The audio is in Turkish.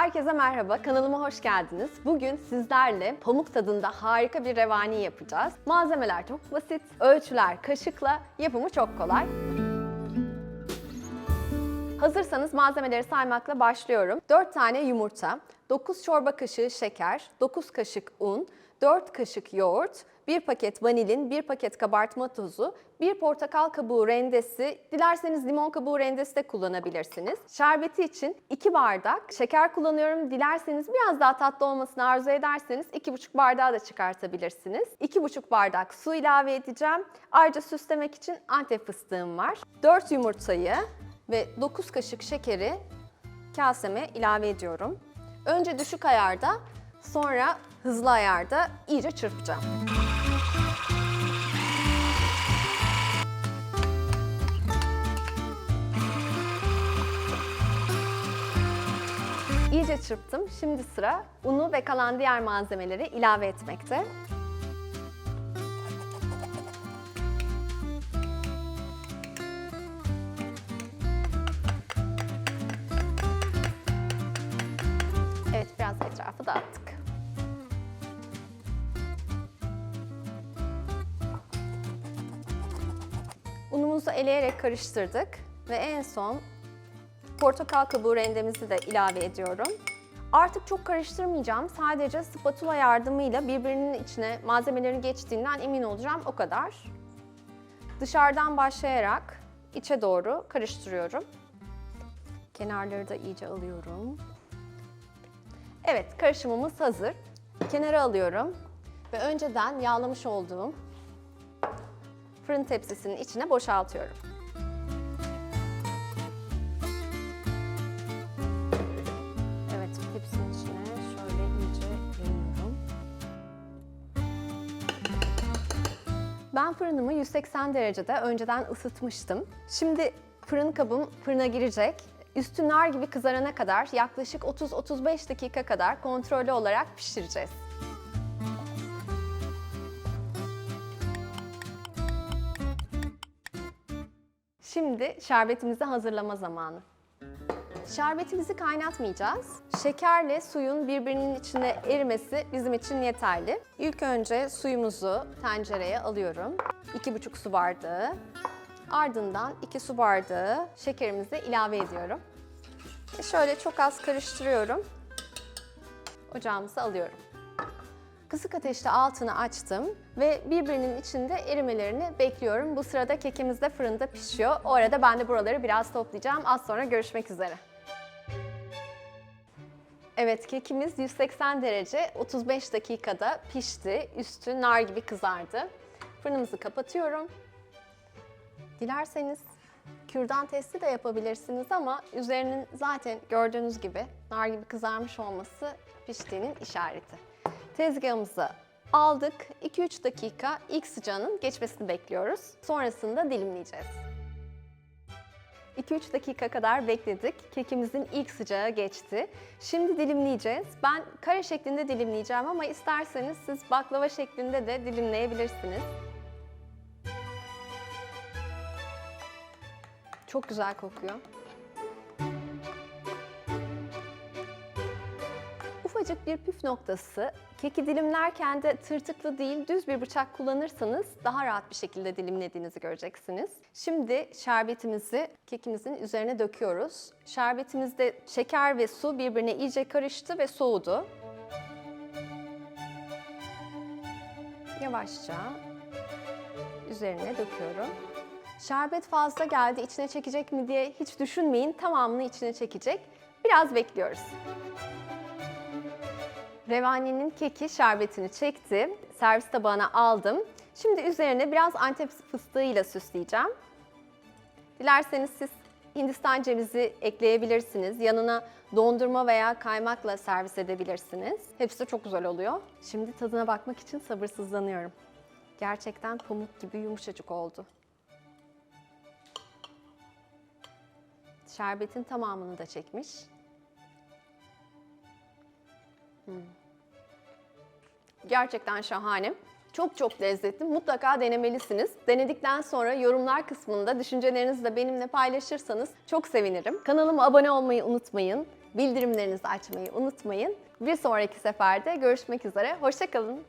Herkese merhaba, kanalıma hoş geldiniz. Bugün sizlerle pamuk tadında harika bir revani yapacağız. Malzemeler çok basit, ölçüler kaşıkla, yapımı çok kolay. Hazırsanız malzemeleri saymakla başlıyorum. 4 tane yumurta, 9 çorba kaşığı şeker, 9 kaşık un, 4 kaşık yoğurt, 1 paket vanilin, 1 paket kabartma tozu, 1 portakal kabuğu rendesi, dilerseniz limon kabuğu rendesi de kullanabilirsiniz. Şerbeti için 2 bardak şeker kullanıyorum. Dilerseniz biraz daha tatlı olmasını arzu ederseniz 2,5 bardağı da çıkartabilirsiniz. 2,5 bardak su ilave edeceğim. Ayrıca süslemek için antep fıstığım var. 4 yumurtayı ve 9 kaşık şekeri kaseme ilave ediyorum. Önce düşük ayarda, sonra hızlı ayarda iyice çırpacağım. İyice çırptım. Şimdi sıra unu ve kalan diğer malzemeleri ilave etmekte. Unumuzu eleyerek karıştırdık ve en son portakal kabuğu rendemizi de ilave ediyorum. Artık çok karıştırmayacağım. Sadece spatula yardımıyla birbirinin içine malzemelerin geçtiğinden emin olacağım. O kadar. Dışarıdan başlayarak içe doğru karıştırıyorum. Kenarları da iyice alıyorum. Evet, karışımımız hazır. Kenara alıyorum ve önceden yağlamış olduğum fırın tepsisinin içine boşaltıyorum. Evet, tepsinin içine şöyle iyice yayıyorum. Ben fırınımı 180 derecede önceden ısıtmıştım. Şimdi fırın kabım fırına girecek. Üstü nar gibi kızarana kadar yaklaşık 30-35 dakika kadar kontrollü olarak pişireceğiz. Şimdi şerbetimizi hazırlama zamanı. Şerbetimizi kaynatmayacağız. Şekerle suyun birbirinin içine erimesi bizim için yeterli. İlk önce suyumuzu tencereye alıyorum. 2,5 su bardağı. Ardından 2 su bardağı şekerimizi ilave ediyorum. Şöyle çok az karıştırıyorum. Ocağımızı alıyorum. Kısık ateşte altını açtım ve birbirinin içinde erimelerini bekliyorum. Bu sırada kekimiz de fırında pişiyor. O arada ben de buraları biraz toplayacağım. Az sonra görüşmek üzere. Evet, kekimiz 180 derece 35 dakikada pişti. Üstü nar gibi kızardı. Fırınımızı kapatıyorum. Dilerseniz kürdan testi de yapabilirsiniz ama üzerinin zaten gördüğünüz gibi nar gibi kızarmış olması piştiğinin işareti. Tezgahımızı aldık. 2-3 dakika ilk sıcağının geçmesini bekliyoruz. Sonrasında dilimleyeceğiz. 2-3 dakika kadar bekledik. Kekimizin ilk sıcağı geçti. Şimdi dilimleyeceğiz. Ben kare şeklinde dilimleyeceğim ama isterseniz siz baklava şeklinde de dilimleyebilirsiniz. Çok güzel kokuyor. Ufacık bir püf noktası, keki dilimlerken de tırtıklı değil düz bir bıçak kullanırsanız daha rahat bir şekilde dilimlediğinizi göreceksiniz. Şimdi şerbetimizi kekimizin üzerine döküyoruz. Şerbetimizde şeker ve su birbirine iyice karıştı ve soğudu. Yavaşça üzerine döküyorum. Şerbet fazla geldi, içine çekecek mi diye hiç düşünmeyin. Tamamını içine çekecek. Biraz bekliyoruz. Revaninin keki şerbetini çekti. Servis tabağına aldım. Şimdi üzerine biraz antep fıstığıyla süsleyeceğim. Dilerseniz siz Hindistan cevizi ekleyebilirsiniz. Yanına dondurma veya kaymakla servis edebilirsiniz. Hepsi çok güzel oluyor. Şimdi tadına bakmak için sabırsızlanıyorum. Gerçekten pamuk gibi yumuşacık oldu. Şerbetin tamamını da çekmiş. Gerçekten şahane. Çok çok lezzetli. Mutlaka denemelisiniz. Denedikten sonra yorumlar kısmında düşüncelerinizi de benimle paylaşırsanız çok sevinirim. Kanalıma abone olmayı unutmayın. Bildirimlerinizi açmayı unutmayın. Bir sonraki seferde görüşmek üzere. Hoşçakalın.